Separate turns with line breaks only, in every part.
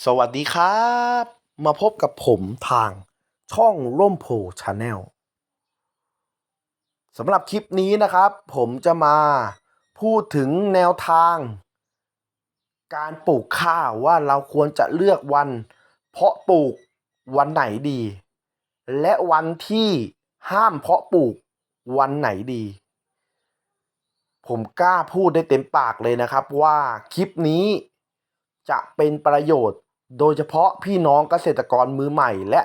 สวัสดีครับ มาพบกับผมทางช่องร่มโพชาแนลสำหรับคลิปนี้นะครับ ผมจะมาพูดถึงแนวทาง การปลูกข้าวว่าเราควรจะเลือกวัน เพาะปลูกวันไหนดี และวันที่ห้ามเพาะปลูกวันไหนดี ผมกล้าพูดได้เต็มปากเลยนะครับว่าคลิปนี้ จะเป็นประโยชน์ โดยเฉพาะพี่น้องเกษตรกรมือใหม่ และ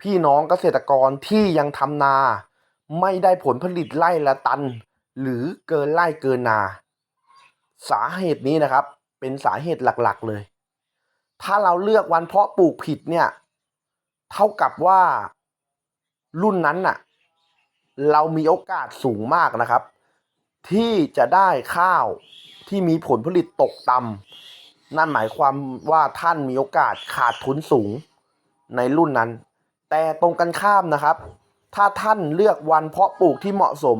พี่น้องเกษตรกรที่ยังทำนา ไม่ได้ผลผลิตไร่ละตัน หรือเกินไร่เกินนา สาเหตุนี้นะครับ เป็นสาเหตุหลักๆเลย ถ้าเราเลือกวันเพาะปลูกผิดเนี่ย เท่ากับว่ารุ่นนั้นน่ะ เรามีโอกาสสูงมากนะครับ ที่จะได้ข้าวที่มีผลผลิตตกต่ำ นั่นหมายความว่าท่านมีโอกาสขาดทุนสูงในรุ่นนั้น แต่ตรงกันข้ามนะครับ ถ้าท่านเลือกวันเพาะปลูกที่เหมาะสม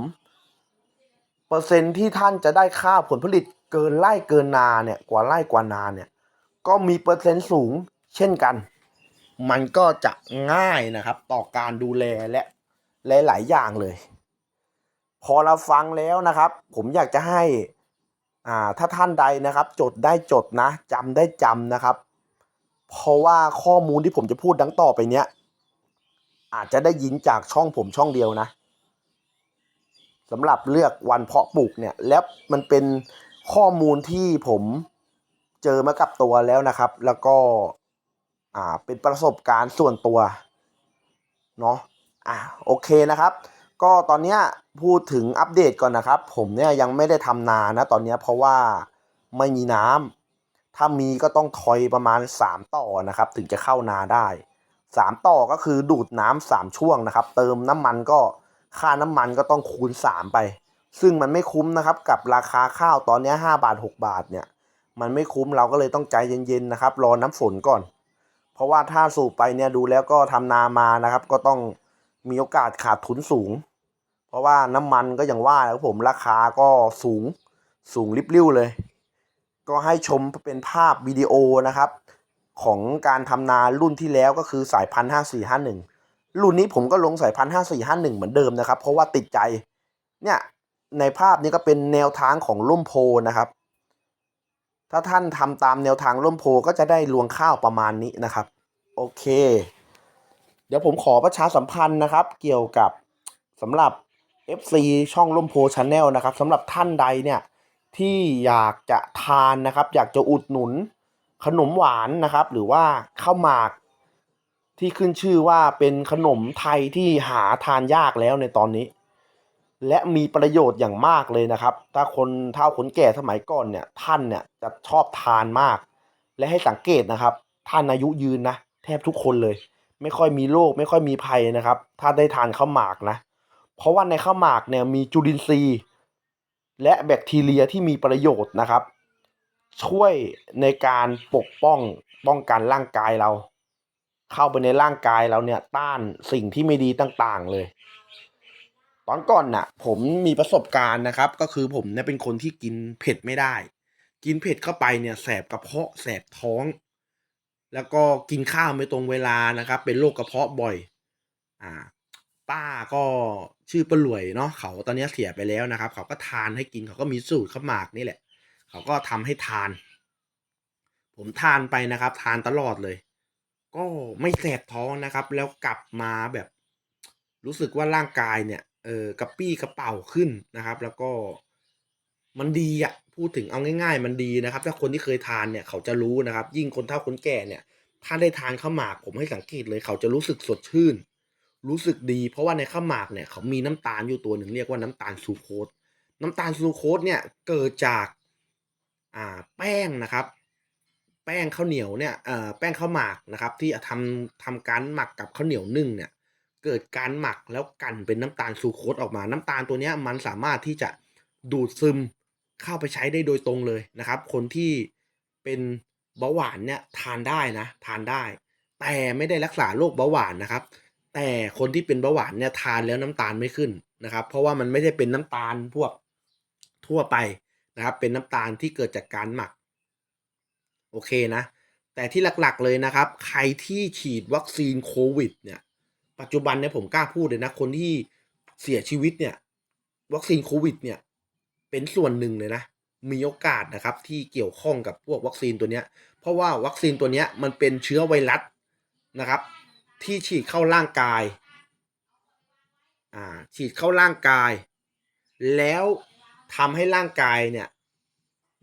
เปอร์เซ็นต์ที่ท่านจะได้ข้าผลผลิตเกินไร่เกินนาเนี่ยกว่าไร่กว่านาเนี่ย ก็มีเปอร์เซ็นต์สูงเช่นกัน มันก็จะง่ายนะครับ ต่อการดูแลและหลาย ๆ อย่างเลย พอเราฟังแล้วนะครับ ผมอยากจะให้ อ่าถ้าท่านใดนะครับ จดได้จดนะจำได้จำนะครับ เพราะว่าข้อมูลที่ผมจะพูดดังต่อไปเนี้ย อาจจะได้ยินจากช่องผมช่องเดียวนะสำหรับเลือกวันเพาะปลูกเนี่ย แล้วมันเป็นข้อมูลที่ผมเจอมากับตัวแล้วนะครับ แล้วก็อ่าเป็นประสบการณ์ส่วนตัวเนาะอะโอเคนะครับ ก็ตอนเนี้ยพูดถึงอัปเดตก่อนนะครับ ผมเนี่ยยังไม่ได้ทำนานะตอนเนี้ยเพราะว่าไม่มีน้ำถ้ามีก็ต้องทอยประมาณ 3 ต่อนะครับ ถึงจะเข้านาได้ 3 ต่อก็คือดูดน้ำสามช่วงนะครับ เติมน้ำมันก็ค่าน้ำมันก็ต้องคูณ 3 ไป ซึ่งมันไม่คุ้มนะครับกับราคาข้าวตอนนี้5บาท 6 บาทเนี่ย มันไม่คุ้มเราก็เลยต้องใจเย็นๆนะครับรอน้ำฝนก่อน เพราะว่าถ้าสูบไปเนี่ยดูแล้วก็ทำนามานะครับ ก็ต้อง มีโอกาสขาดทุนสูง เพราะว่าน้ำมันก็อย่างว่านะครับผมราคาก็สูงสูงริบลิ่วเลย ก็ให้ชมเป็นภาพวิดีโอนะครับ ของการทำนารุ่นที่แล้วก็คือสายพันห้าสี่ห้าหนึ่งรุ่นนี้ผมก็ลงสายพันห้าสี่ห้าหนึ่งเหมือนเดิมนะครับ เพราะว่าติดใจ เนี่ยในภาพนี้ก็เป็นแนวทางของร่มโพนะครับ ถ้าท่านทำตามแนวทางร่มโพก็จะได้รวงข้าวประมาณนี้นะครับ โอเค เดี๋ยวผมขอประชาสัมพันธ์นะครับ เกี่ยวกับสำหรับ FC ช่องร่มโพชาแนลนะครับสำหรับท่านใดเนี่ยที่อยากจะทานนะครับ อยากจะอุดหนุนขนมหวานนะครับ หรือว่าข้าวหมากที่ขึ้นชื่อว่าเป็นขนมไทยที่หาทานยากแล้วในตอนนี้ และมีประโยชน์อย่างมากเลยนะครับ ถ้าคนเฒ่าคนแก่สมัยก่อนเนี่ยท่านเนี่ยจะชอบทานมาก และให้สังเกตนะครับ ท่านอายุยืนนะแทบทุกคนเลย ไม่ค่อยมีโรคไม่ค่อยมีภัยนะครับ ถ้าได้ทานข้าวหมากนะ เพราะว่าในข้าวหมากเนี่ยมีจุลินทรีย์ และแบคทีเรียที่มีประโยชน์นะครับ ช่วยในการปกป้องป้องกันร่างกายเรา เข้าไปในร่างกายเราเนี่ยต้านสิ่งที่ไม่ดีต่างๆเลย ตอนก่อนน่ะ ผมมีประสบการณ์นะครับ ก็คือผมเนี่ยเป็นคนที่กินเผ็ดไม่ได้ กินเผ็ดเข้าไปเนี่ยแสบกระเพาะแสบท้อง แล้วก็กินข้าวไม่ตรงเวลานะครับ เป็นโรคกระเพาะบ่อย อ่า ป้าก็ชื่อป้าหลวยเนาะเขาตอนนี้เสียไปแล้วนะครับ เขาก็ทานให้กินเขาก็มีสูตรข้าวหมากนี่แหละ เขาก็ทำให้ทาน ผมทานไปนะครับ ทานตลอดเลย ก็ไม่แสบท้องนะครับ แล้วกลับมาแบบ รู้สึกว่าร่างกายเนี่ยเออกระปี้กระเป๋าขึ้นนะครับ แล้วก็มันดีอะ พูดถึงเอาง่ายๆ มันดีนะครับ ถ้าคนที่เคยทานเนี่ยเขาจะรู้นะครับ ยิ่งคนเฒ่าคนแก่เนี่ย ถ้าได้ทานข้าวหมากผมให้สังเกตเลย เขาจะรู้สึกสดชื่น รู้สึกดี เพราะว่าในข้าวหมากเนี่ยเขามีน้ำตาลอยู่ตัวหนึ่งเรียกว่าน้ำตาลซูโคสน้ำตาลซูโคสเนี่ยเกิดจากอ่าแป้งนะครับ แป้งข้าวเหนียวเนี่ยเอ่อแป้งข้าวหมากนะครับ ที่ทำทำการหมักกับข้าวเหนียวนึ่งเนี่ยเกิดการหมักแล้วกันเป็นน้ำตาลซูโคสออกมาน้ำตาลตัวเนี้ยมันสามารถที่จะดูดซึม เข้าไปใช้ได้โดยตรงเลยนะครับ คนที่เป็นเบาหวานเนี่ยทานได้นะทานได้ แต่ไม่ได้รักษาโรคเบาหวานนะครับ แต่คนที่เป็นเบาหวานเนี่ยทานแล้วน้ำตาลไม่ขึ้นนะครับ เพราะว่ามันไม่ได้เป็นน้ำตาลพวกทั่วไปนะครับ เป็นน้ำตาลที่เกิดจากการหมัก โอเคนะ แต่ที่หลักๆเลยนะครับ ใครที่ฉีดวัคซีนโควิดเนี่ย ปัจจุบันเนี่ยผมกล้าพูดเลยนะ คนที่เสียชีวิตเนี่ย วัคซีนโควิดเนี่ย เป็นส่วนหนึ่งเลยนะ มีโอกาสนะครับที่เกี่ยวข้องกับพวกวัคซีนตัวเนี้ย เพราะว่าวัคซีนตัวเนี้ยมันเป็นเชื้อไวรัสนะครับ ที่ฉีดเข้าร่างกาย อ่า ฉีดเข้าร่างกาย แล้วทำให้ร่างกายเนี่ย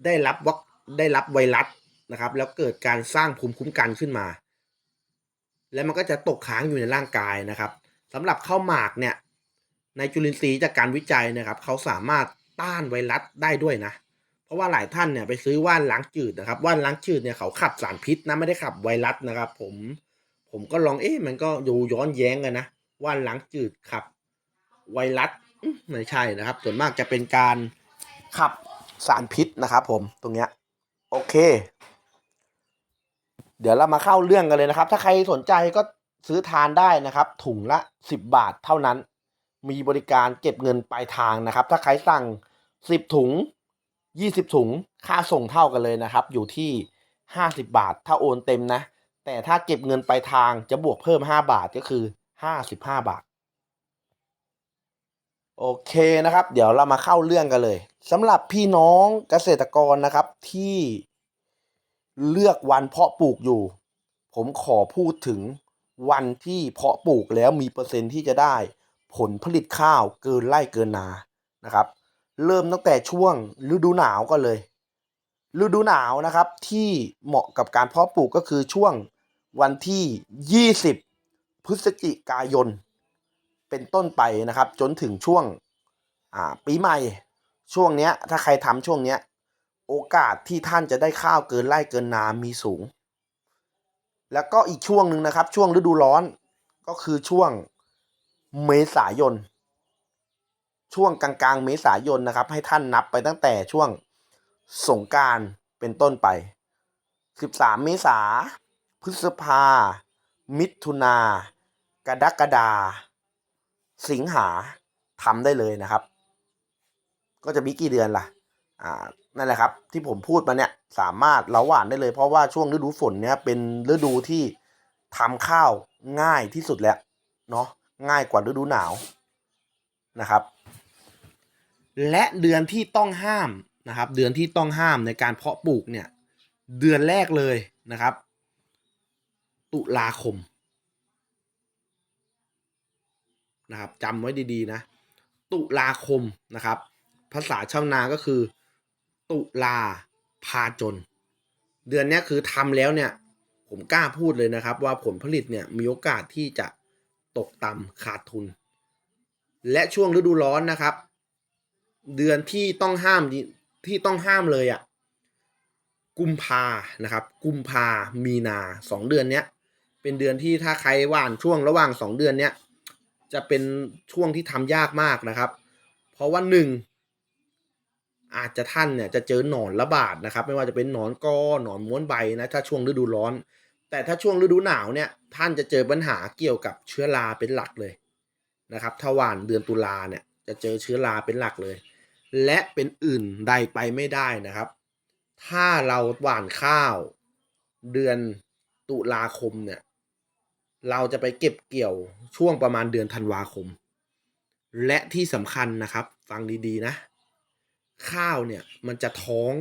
ได้รับวัคได้รับไวรัสนะครับ แล้วเกิดการสร้างภูมิคุ้มกันขึ้นมา แล้วมันก็จะตกค้างอยู่ในร่างกายนะครับสำหรับข้าวหมากเนี่ยในจุลินทรีย์จากการวิจัยนะครับ เขาสามารถ ต้านไวรัสได้ด้วยนะ เพราะว่าหลายท่านเนี่ยไปซื้อว่านล้างจืดนะครับ ว่านล้างจืดเนี่ยเขาขับสารพิษนะไม่ได้ขับไวรัสนะครับ ผมผมก็ลองเอ๊ะมันก็ดูย้อนแย้งกันนะว่านล้างจืดขับ ไวรัสไม่ใช่นะครับ ส่วนมากจะเป็นการขับสารพิษนะครับผมตรงเนี้ยโอเค เดี๋ยวเรามาเข้าเรื่องกันเลยนะครับ ถ้าใครสนใจก็ซื้อทานได้นะครับ ถุงละ 10 บาทเท่านั้น มีบริการเก็บเงินปลายทางนะครับ ถ้าใครสั่ง 10ถุง20ถุงค่าส่งเท่ากันเลยนะครับ อยู่ที่50บาท ถ้าโอนเต็มนะ แต่ถ้าเก็บเงินปลายทางจะบวกเพิ่ม5บาทก็คือ55บาท โอเคนะครับ เดี๋ยวเรามาเข้าเรื่องกันเลยสำหรับพี่น้องเกษตรกรนะครับที่เลือกวันเพาะปลูกอยู่ ผมขอพูดถึงวันที่เพาะปลูกแล้วมีเปอร์เซ็นต์ที่จะได้ผลผลิตข้าวเกินไร่เกินนานะครับ เริ่มตั้งแต่ช่วงฤดูหนาวก็เลย ฤดูหนาวนะครับที่เหมาะกับการเพาะปลูกก็คือช่วงวันที่ 20 พฤศจิกายน เป็นต้นไปนะครับ จนถึงช่วงปีใหม่ช่วงเนี้ยถ้าใครทำช่วงเนี้ยโอกาสที่ท่านจะได้ข้าวเกินไร่เกินนามีสูง แล้วก็อีกช่วงหนึ่งนะครับ ช่วงฤดูร้อนก็คือช่วงเมษายน ช่วงกลางๆเมษายนนะครับ ให้ท่านนับไปตั้งแต่ช่วงสงการเป็นต้นไป 13 เมษาพฤษภา มิถุนา กรกฎาสิงหาทำได้เลยนะครับ ก็จะมีกี่เดือนล่ะ อ่า นั่นแหละครับ ที่ผมพูดมาเนี่ยสามารถเราหว่านได้เลย เพราะว่าช่วงฤดูฝนเนี่ยเป็นฤดูที่ทำข้าวง่ายที่สุดแล้วเนาะง่ายกว่าฤดูหนาวนะครับ และเดือนที่ต้องห้ามนะครับ เดือนที่ต้องห้ามในการเพาะปลูกเนี่ย เดือนแรกเลยนะครับ ตุลาคมนะครับจำไว้ดีๆนะ ตุลาคมนะครับ ภาษาชาวนาก็คือ ตุลาพาจน เดือนนี้คือทำแล้วเนี่ย ผมกล้าพูดเลยนะครับ ว่าผลผลิตเนี่ยมีโอกาสที่จะตกต่ำขาดทุน และช่วงฤดูร้อนนะครับ เดือนที่ต้องห้ามที่ต้องห้ามเลยอะ่ะกุมภานะครับ กุมภามีนาสองเดือนเนี้ย เป็นเดือนที่ถ้าใครว่านช่วงระหว่างสองเดือนเนี้ยจะเป็นช่วงที่ทำยากมากนะครับ เพราะว่าหนึ่งอาจจะท่านเนี่ยจะเจอหนอนระบาดนะครับ ไม่ว่าจะเป็นหนอนกอหนอนม้วนใบนะถ้าช่วงฤดูร้อน แต่ถ้าช่วงฤดูหนาวเนี่ยท่านจะเจอปัญหาเกี่ยวกับเชื้อราเป็นหลักเลยนะครับถ้าหว่านเดือนตุลาเนี่ยจะเจอเชื้อราเป็นหลักเลย และเป็นอื่นใดไปไม่ได้นะครับ ถ้าเราหว่านข้าว เดือนตุลาคมเนี่ย เราจะไปเก็บเกี่ยวช่วงประมาณเดือนธันวาคม และที่สำคัญนะครับ ฟังดีๆนะ ข้าวเนี่ยมันจะท้อง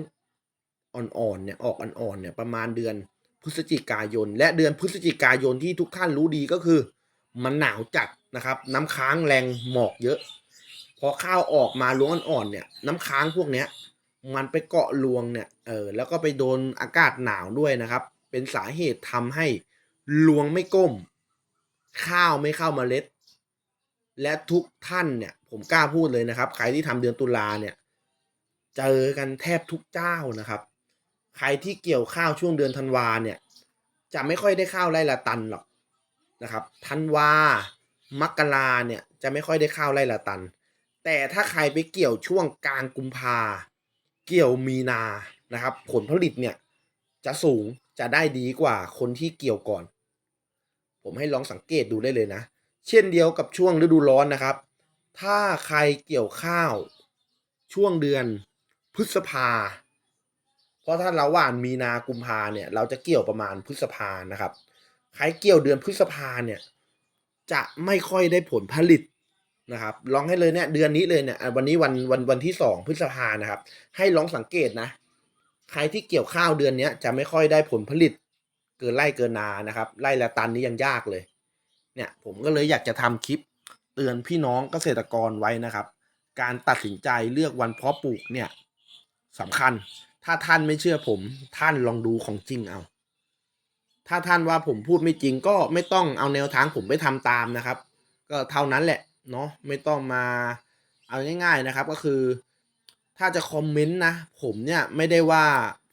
อ่อนๆเนี่ยออกอ่อนๆเนี่ยประมาณเดือนพฤศจิกายน และเดือนพฤศจิกายนที่ทุกท่านรู้ดีก็คือ มันหนาวจัดนะครับ น้ำค้างแรงหมอกเยอะ พอข้าวออกมาล้วงอ่อนเนี่ย น้ำค้างพวกเนี้ย มันไปเกาะรวงเนี่ยเออแล้วก็ไปโดนอากาศหนาวด้วยนะครับ เป็นสาเหตุทำให้รวงไม่ก้ม ข้าวไม่เข้ามาเมล็ด และทุกท่านเนี่ย ผมกล้าพูดเลยนะครับ ใครที่ทำเดือนตุลาเนี่ย เจอกันแทบทุกเจ้านะครับ ใครที่เกี่ยวข้าวช่วงเดือนธันวาเนี่ย จะไม่ค่อยได้ข้าวไร่ละตันหรอกนะครับธันวามกราเนี่ยจะไม่ค่อยได้ข้าวไร่ละตัน แต่ถ้าใครไปเกี่ยวช่วงกลางกุมภาเกี่ยวมีนานะครับ ผลผลิตเนี่ยจะสูงจะได้ดีกว่าคนที่เกี่ยวก่อน ผมให้ลองสังเกตดูได้เลยนะ เช่นเดียวกับช่วงฤดูร้อนนะครับ ถ้าใครเกี่ยวข้าว ช่วงเดือนพฤษภา เพราะถ้าเราหว่านมีนากุมภาเนี่ย เราจะเกี่ยวประมาณพฤษภานะครับ ใครเกี่ยวเดือนพฤษภาเนี่ย จะไม่ค่อยได้ผลผลิต นะครับลองให้เลยเนี่ยเดือนนี้เลยเนี่ยวันนี้วันวันวันที่สองพฤษภานะครับ ให้ลองสังเกตนะ ใครที่เกี่ยวข้าวเดือนนี้จะไม่ค่อยได้ผลผลิต เกินไร่เกินนานะครับไร่ละตันนี้ยังยากเลย เนี่ยผมก็เลยอยากจะทำคลิป เตือนพี่น้องเกษตรกรไว้นะครับ การตัดสินใจเลือกวันเพาะปลูกเนี่ยสำคัญ ถ้าท่านไม่เชื่อผมท่านลองดูของจริงเอา ถ้าท่านว่าผมพูดไม่จริงก็ไม่ต้องเอาแนวทางผมไปทำตามนะครับ ก็เท่านั้นแหละ เนาะไม่ต้องมาเอาง่าย ๆนะครับ ก็คือ ถ้าจะคอมเมนต์นะผมเนี่ยไม่ได้ว่า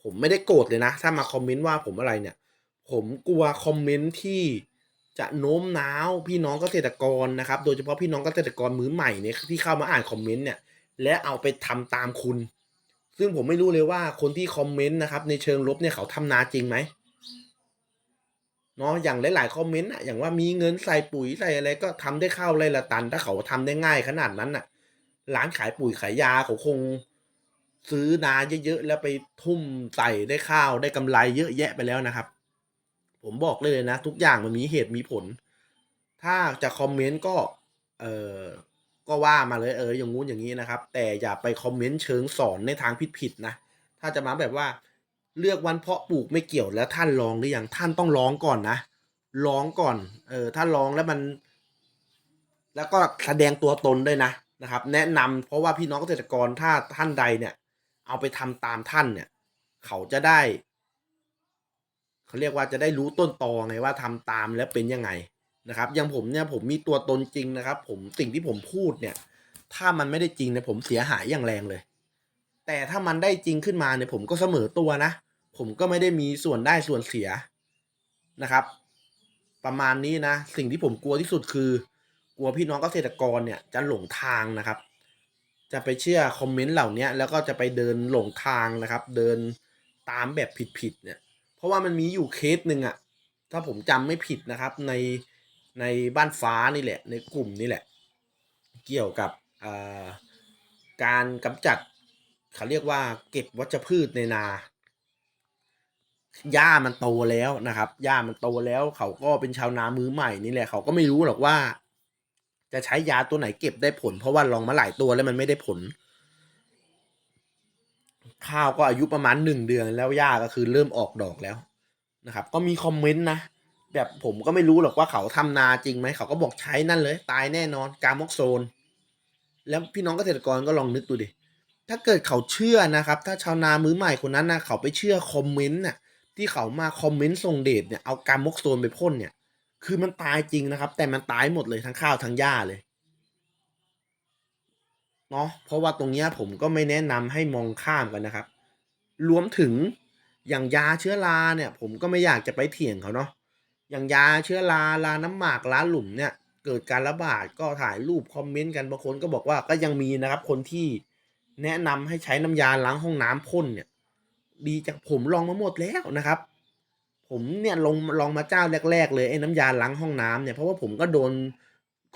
ผมไม่ได้โกรธเลยนะ ถ้ามาคอมเมนต์ว่าผมอะไรเนี่ย ผมกลัวคอมเมนต์ที่จะโน้มน้าวพี่น้องเกษตรกรนะครับ โดยเฉพาะพี่น้องเกษตรกรมือใหม่เนี่ยที่เข้ามาอ่านคอมเมนต์เนี่ย และเอาไปทำตามคุณ ซึ่งผมไม่รู้เลยว่าคนที่คอมเมนต์นะครับในเชิงลบเนี่ยเขาทำนาจริงไหม เนาะอย่างหลายๆคอมเมนต์อะอย่างว่ามีเงินใส่ปุ๋ยใส่อะไรก็ทำได้ข้าวไรละตัน ถ้าเขาทำได้ง่ายขนาดนั้นน่ะร้านขายปุ๋ยขายยาเขาคงซื้อนาเยอะๆแล้วไปทุ่มใส่ได้ข้าวได้กำไรเยอะแยะไปแล้วนะครับ ผมบอกเลยนะ ทุกอย่างมันมีเหตุมีผล ถ้าจะคอมเมนต์ก็เออก็ว่ามาเลยเอออย่างงู้นอย่างนี้นะครับ แต่อย่าไปคอมเมนต์เชิงสอนในทางผิดๆนะถ้าจะมาแบบว่า เลือกวันเพาะปลูกไม่เกี่ยวแล้วท่านลองหรือยังท่านต้องร้องก่อนนะร้องก่อน เออถ้าร้องแล้วมัน แล้วก็แสดงตัวตนด้วยนะนะครับ แนะนำเพราะว่าพี่น้องเกษตรกรถ้าท่านใดเนี่ย เอาไปทำตามท่านเนี่ย เขาจะได้ เขาเรียกว่าจะได้รู้ต้นตอไงว่าทำตามแล้วเป็นยังไงนะครับอย่างผมเนี่ยผมมีตัวตนจริงนะครับ ผมสิ่งที่ผมพูดเนี่ย ถ้ามันไม่ได้จริงเนี่ยผมเสียหายอย่างแรงเลย แต่ถ้ามันได้จริงขึ้นมาเนี่ยผมก็เสมอตัวนะ ผมก็ไม่ได้มีส่วนได้ส่วนเสียนะครับ ประมาณนี้นะ สิ่งที่ผมกลัวที่สุดคือกลัวพี่น้องเกษตรกรเนี่ยจะหลงทางนะครับ จะไปเชื่อคอมเมนต์เหล่านี้แล้วก็จะไปเดินหลงทางนะครับ เดินตามแบบผิดๆเนี่ย เพราะว่ามันมีอยู่เคสหนึ่งอะถ้าผมจำไม่ผิดนะครับในในบ้านฟ้านี่แหละ ในกลุ่มนี่แหละ เกี่ยวกับการกำจัดเขาเรียกว่าเก็บวัชพืชในนา หญ้ามันโตแล้วนะครับหญ้ามันโตแล้ว เขาก็เป็นชาวนามือใหม่นี่แหละเขาก็ไม่รู้หรอกว่า จะใช้ยาตัวไหนเก็บได้ผล เพราะว่าลองมาหลายตัวแล้วมันไม่ได้ผล ข้าวก็อายุประมาณหนึ่งเดือนแล้วหญ้าก็คือเริ่มออกดอกแล้วนะครับ ก็มีคอมเมนต์นะแบบผมก็ไม่รู้หรอกว่าเขาทำนาจริงไหมเขาก็บอกใช้นั่นเลย ตายแน่นอนกามอกโซน แล้วพี่น้องเกษตรกรก็ลองนึกดูดิถ้าเกิดเขาเชื่อนะครับ ถ้าชาวนามือใหม่คนนั้นนะเขาไปเชื่อคอมเมนต์น่ะ ที่เขามาคอมเมนต์ส่งเดชเนี่ยเอากามกโซนไปพ่นเนี่ย คือมันตายจริงนะครับ แต่มันตายหมดเลยทั้งข้าวทั้งหญ้าเลยเนาะเพราะว่าตรงเนี้ยผมก็ไม่แนะนำให้มองข้ามกันนะครับ รวมถึงอย่างยาเชื้อราเนี่ย ผมก็ไม่อยากจะไปเถียงเขาเนาะอย่างยาเชื้อราลาน้ำหมากล้าหลุมเนี่ย เกิดการระบาดก็ถ่ายรูปคอมเมนต์กันบางคนก็บอกว่าก็ยังมีนะครับ คนที่แนะนำให้ใช้น้ำยาล้างห้องน้ำพ่นเนี่ย ดีจากผมลองมาหมดแล้วนะครับ ผมเนี่ยลองลองมาเจ้าแรก ๆ เลยไอ้น้ำยาล้างห้องน้ำเนี่ยเพราะว่าผมก็โดน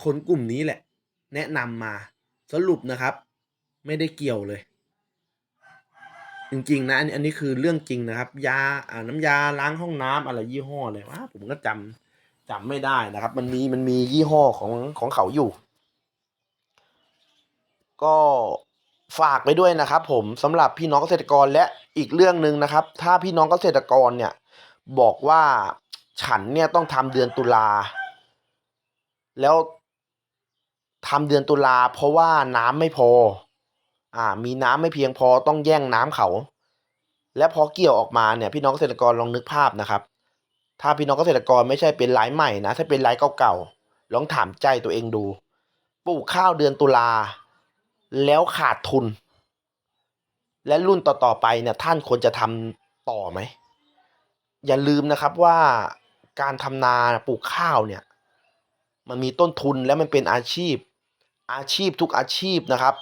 คนกลุ่มนี้แหละ แนะนำมาสรุปนะครับ ไม่ได้เกี่ยวเลย จริงๆนะอันนี้อันนี้คือเรื่องจริงนะครับ ยาอ่าน้ำยาล้างห้องน้ำอะไรยี่ห้ออะไรวะผมก็จำจำไม่ได้นะครับ มันมีมันมียี่ห้อของของเขาอยู่ ก็ ฝากไปด้วยนะครับผมสำหรับพี่น้องเกษตรกรและอีกเรื่องหนึ่งนะครับ ถ้าพี่น้องเกษตรกรเนี่ยบอกว่าฉันเนี่ยต้องทำเดือนตุลา แล้วทำเดือนตุลาเพราะว่าน้ำไม่พอ อ่า มีน้ำไม่เพียงพอต้องแย่งน้ำเขา และพอเกี่ยวออกมาเนี่ยพี่น้องเกษตรกรลองนึกภาพนะครับ ถ้าพี่น้องเกษตรกรไม่ใช่เป็นรายใหม่นะถ้าเป็นรายเก่าๆลองถามใจตัวเองดูปลูกข้าวเดือนตุลา แล้วขาดทุน และรุ่นต่อๆไปเนี่ยท่านควรจะทำต่อไหม อย่าลืมนะครับว่าการทำนาปลูกข้าวเนี่ย มันมีต้นทุนและมันเป็นอาชีพ อาชีพทุกอาชีพนะครับ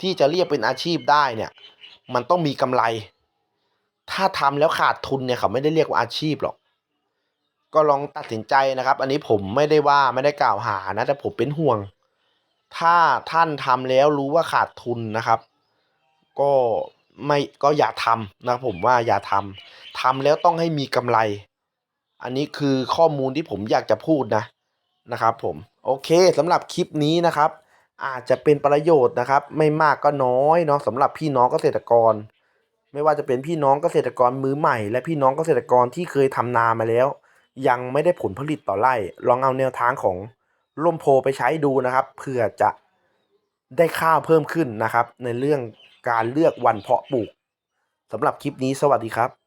ที่จะเรียกเป็นอาชีพได้เนี่ย มันต้องมีกำไร ถ้าทำแล้วขาดทุนเนี่ยเขาไม่ได้เรียกว่าอาชีพหรอกก็ลองตัดสินใจนะครับ อันนี้ผมไม่ได้ว่าไม่ได้กล่าวหานะ แต่ผมเป็นห่วง ถ้าท่านทำแล้วรู้ว่าขาดทุนนะครับ ก็ไม่ก็อย่าทำนะผมว่าอย่าทำทำแล้วต้องให้มีกำไร อันนี้คือข้อมูลที่ผมอยากจะพูดนะนะครับผมโอเคสำหรับคลิปนี้นะครับ อาจจะเป็นประโยชน์นะครับ ไม่มากก็น้อยเนาะสำหรับพี่น้องเกษตรกร ไม่ว่าจะเป็นพี่น้องเกษตรกรมือใหม่ และพี่น้องเกษตรกรที่เคยทำนามาแล้ว ยังไม่ได้ผลผลิตต่อไร่ลองเอาแนวทางของ ล่มโพไปใช้ดูนะครับเพื่อจะได้ข้าวเพิ่มขึ้นนะครับ ในเรื่องการเลือกวันเพาะปลูกสำหรับคลิปนี้สวัสดีครับ